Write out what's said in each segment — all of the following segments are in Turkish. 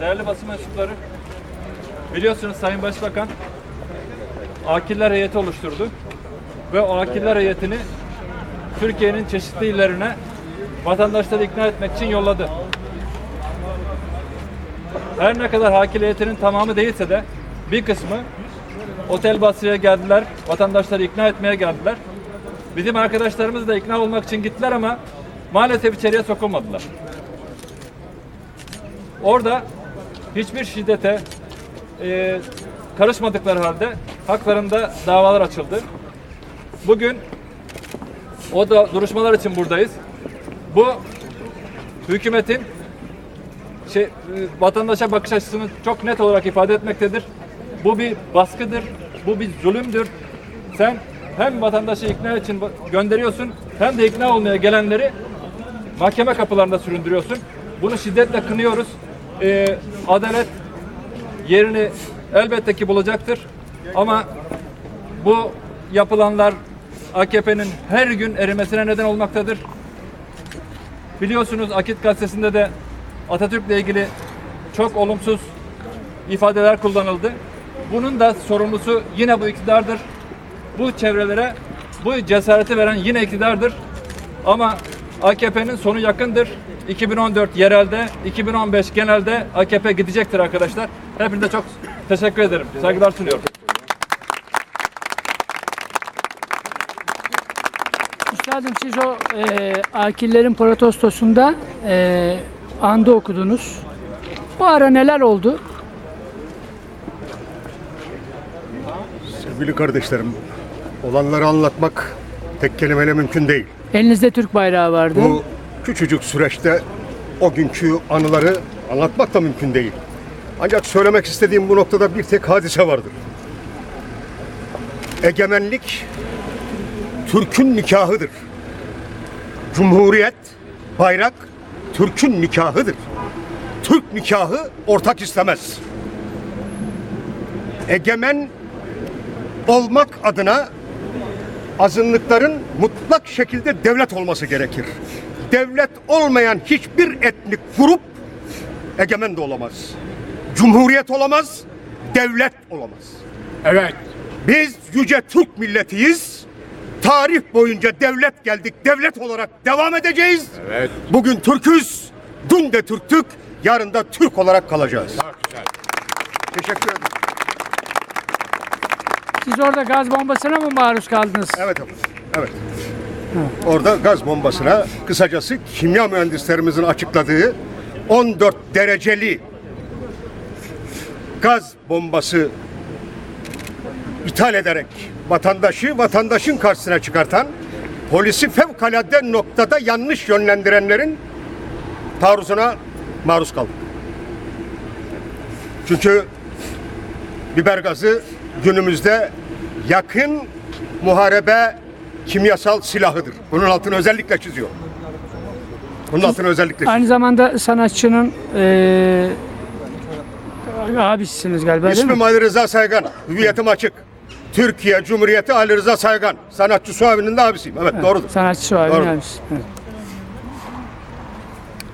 Değerli basın mensupları, biliyorsunuz Sayın Başbakan Akiller heyeti oluşturdu ve o Akiller heyetini Türkiye'nin çeşitli illerine vatandaşları ikna etmek için yolladı. Her ne kadar Akil heyetinin tamamı değilse de bir kısmı Otel Basri'ye geldiler, vatandaşları ikna etmeye geldiler. Bizim arkadaşlarımız da ikna olmak için gittiler ama maalesef içeriye sokulmadılar. Orada hiçbir şiddete e, karışmadıkları halde haklarında davalar açıldı. Bugün o da duruşmalar için buradayız. Bu hükümetin şey, e, vatandaşa bakış açısını çok net olarak ifade etmektedir. Bu bir baskıdır, bu bir zulümdür. Sen hem vatandaşı ikna için gönderiyorsun hem de ikna olmaya gelenleri mahkeme kapılarında süründürüyorsun. Bunu şiddetle kınıyoruz. Ee, adalet yerini elbette ki bulacaktır. Ama bu yapılanlar AKP'nin her gün erimesine neden olmaktadır. Biliyorsunuz Akit gazetesinde de Atatürk'le ilgili çok olumsuz ifadeler kullanıldı. Bunun da sorumlusu yine bu iktidardır. Bu çevrelere bu cesareti veren yine iktidardır. Ama AKP'nin sonu yakındır. 2014 yerelde, 2015 genelde AKP gidecektir arkadaşlar. Hepinize çok teşekkür ederim. Saygılar sunuyorum. Üstadım siz o e, akillerin protestosunda e, anda okudunuz. Bu ara neler oldu? Sevgili kardeşlerim, olanları anlatmak tek kelimeyle mümkün değil. Elinizde Türk bayrağı vardı. Bu küçücük süreçte o günkü anıları anlatmak da mümkün değil. Ancak söylemek istediğim bu noktada bir tek hadise vardır. Egemenlik Türk'ün nikahıdır. Cumhuriyet, bayrak Türk'ün nikahıdır. Türk nikahı ortak istemez. Egemen olmak adına azınlıkların mutlak şekilde devlet olması gerekir. Devlet olmayan hiçbir etnik grup egemen de olamaz. Cumhuriyet olamaz, devlet olamaz. Evet. Biz yüce Türk milletiyiz. Tarih boyunca devlet geldik, devlet olarak devam edeceğiz. Evet. Bugün Türk'üz, dün de Türktük, yarın da Türk olarak kalacağız. Çok güzel. Teşekkür ederim. Siz orada gaz bombasına mı maruz kaldınız? Evet efendim. Evet. Orada gaz bombasına kısacası kimya mühendislerimizin açıkladığı 14 dereceli gaz bombası ithal ederek vatandaşı vatandaşın karşısına çıkartan polisi fevkalade noktada yanlış yönlendirenlerin taarruzuna maruz kaldık. Çünkü biber gazı günümüzde yakın muharebe kimyasal silahıdır. Bunun altını özellikle çiziyor. Bunun altını özellikle çiziyor. Aynı zamanda sanatçının e, abisisiniz galiba değil mi? İsmim Ali Rıza Saygan. Hüviyetim açık. Türkiye Cumhuriyeti Ali Rıza Saygan. Sanatçı Suavi'nin de abisiyim. Evet, doğrudur. Sanatçı Suavi'nin Doğru. abisi. Evet.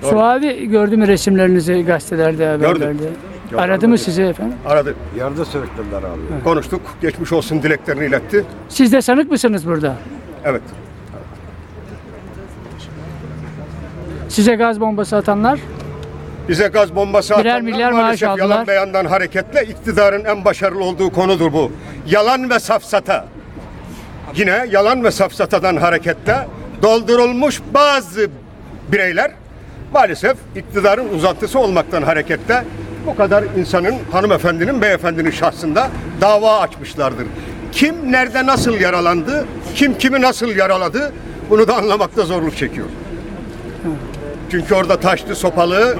Suavi gördü mü resimlerinizi gazetelerde, haberlerde? Aradı mı sizi efendim? Aradı. Yarıda sürüklediler abi. Konuştuk. Geçmiş olsun dileklerini iletti. Siz de sanık mısınız burada? Evet. Size gaz bombası atanlar? Bize gaz bombası Birer atanlar milyar maaş maalesef aldılar. yalan beyandan hareketle iktidarın en başarılı olduğu konudur bu. Yalan ve safsata. Yine yalan ve safsatadan hareketle doldurulmuş bazı bireyler maalesef iktidarın uzantısı olmaktan hareketle bu kadar insanın, hanımefendinin, beyefendinin şahsında dava açmışlardır. Kim nerede nasıl yaralandı, kim kimi nasıl yaraladı bunu da anlamakta zorluk çekiyor. Çünkü orada taşlı sopalı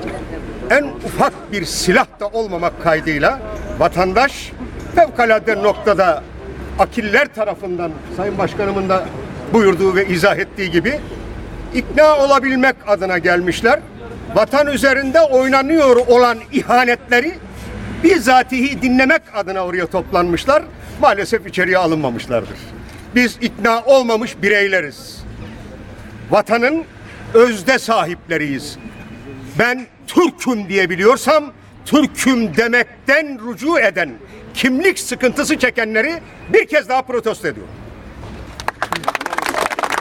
en ufak bir silah da olmamak kaydıyla vatandaş fevkalade noktada akiller tarafından Sayın Başkanımın da buyurduğu ve izah ettiği gibi ikna olabilmek adına gelmişler. Vatan üzerinde oynanıyor olan ihanetleri bizatihi dinlemek adına oraya toplanmışlar. Maalesef içeriye alınmamışlardır. Biz ikna olmamış bireyleriz vatanın özde sahipleriyiz. Ben Türk'üm diyebiliyorsam Türk'üm demekten rücu eden kimlik sıkıntısı çekenleri bir kez daha protesto ediyor.